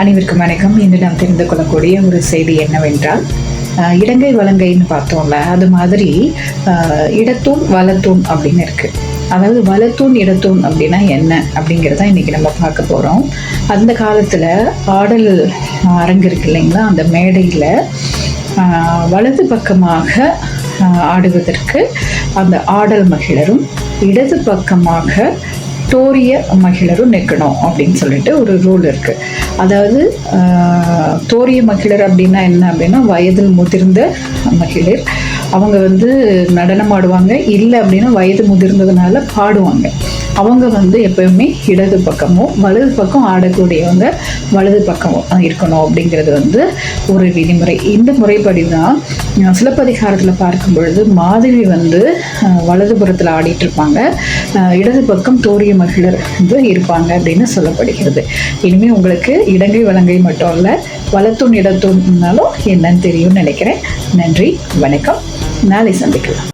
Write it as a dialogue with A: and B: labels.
A: அனைவருக்கும் வணக்கம். இன்று நாம் தெரிந்து கொள்ளக்கூடிய ஒரு செய்தி என்னவென்றால் இலங்கை இடங்கை வலங்கைன்னு பார்த்தோம்ல அது மாதிரி இடத்தூண் வலத்தூண் அப்படின்னு இருக்குது அதாவது வலத்தூண் இடத்தூண் அப்படின்னா என்ன அப்படிங்கிறத இன்றைக்கி நம்ம பார்க்க போகிறோம் அந்த காலத்தில் ஆடல் அரங்கு இருக்கு இல்லைங்களா? அந்த மேடையில் வலது பக்கமாக ஆடுவதற்கு அந்த ஆடல் மகிழரும் இடது பக்கமாக தோரிய மகிழரும் நிற்கணும் அப்படின்னு சொல்லிட்டு ஒரு ரூல் இருக்குது அதாவது தோரிய மகிழர் அப்படின்னா என்ன அப்படின்னா வயதில் முதிர்ந்த மகிழர். அவங்க வந்து நடனம் ஆடுவாங்க. இல்லை அப்படின்னா வயது முதிர்ந்ததுனால பாடுவாங்க. அவங்க வந்து எப்பயுமே இடது பக்கமும் வலது பக்கம் ஆடக்கூடியவங்க வலது பக்கம் இருக்கணும் அப்படிங்கிறது வந்து ஒரு விதிமுறை. இந்த முறைப்படி தான் சிலப்பதிகாரத்தில் பார்க்கும் பொழுது மாதவி வந்து வலதுபுறத்தில் ஆடிட்டு இருப்பாங்க. இடது பக்கம் தோரிய மகிழர் வந்து இருப்பாங்க அப்படின்னு சொல்லப்படுகிறது. இனிமேல் உங்களுக்கு இடங்கை வலங்கை மட்டும் இல்லை வலத்தூண் இடத்தூண்னாலும் என்னன்னு தெரியும்னு நினைக்கிறேன். நன்றி வணக்கம். நாளை சந்திக்கலாம்.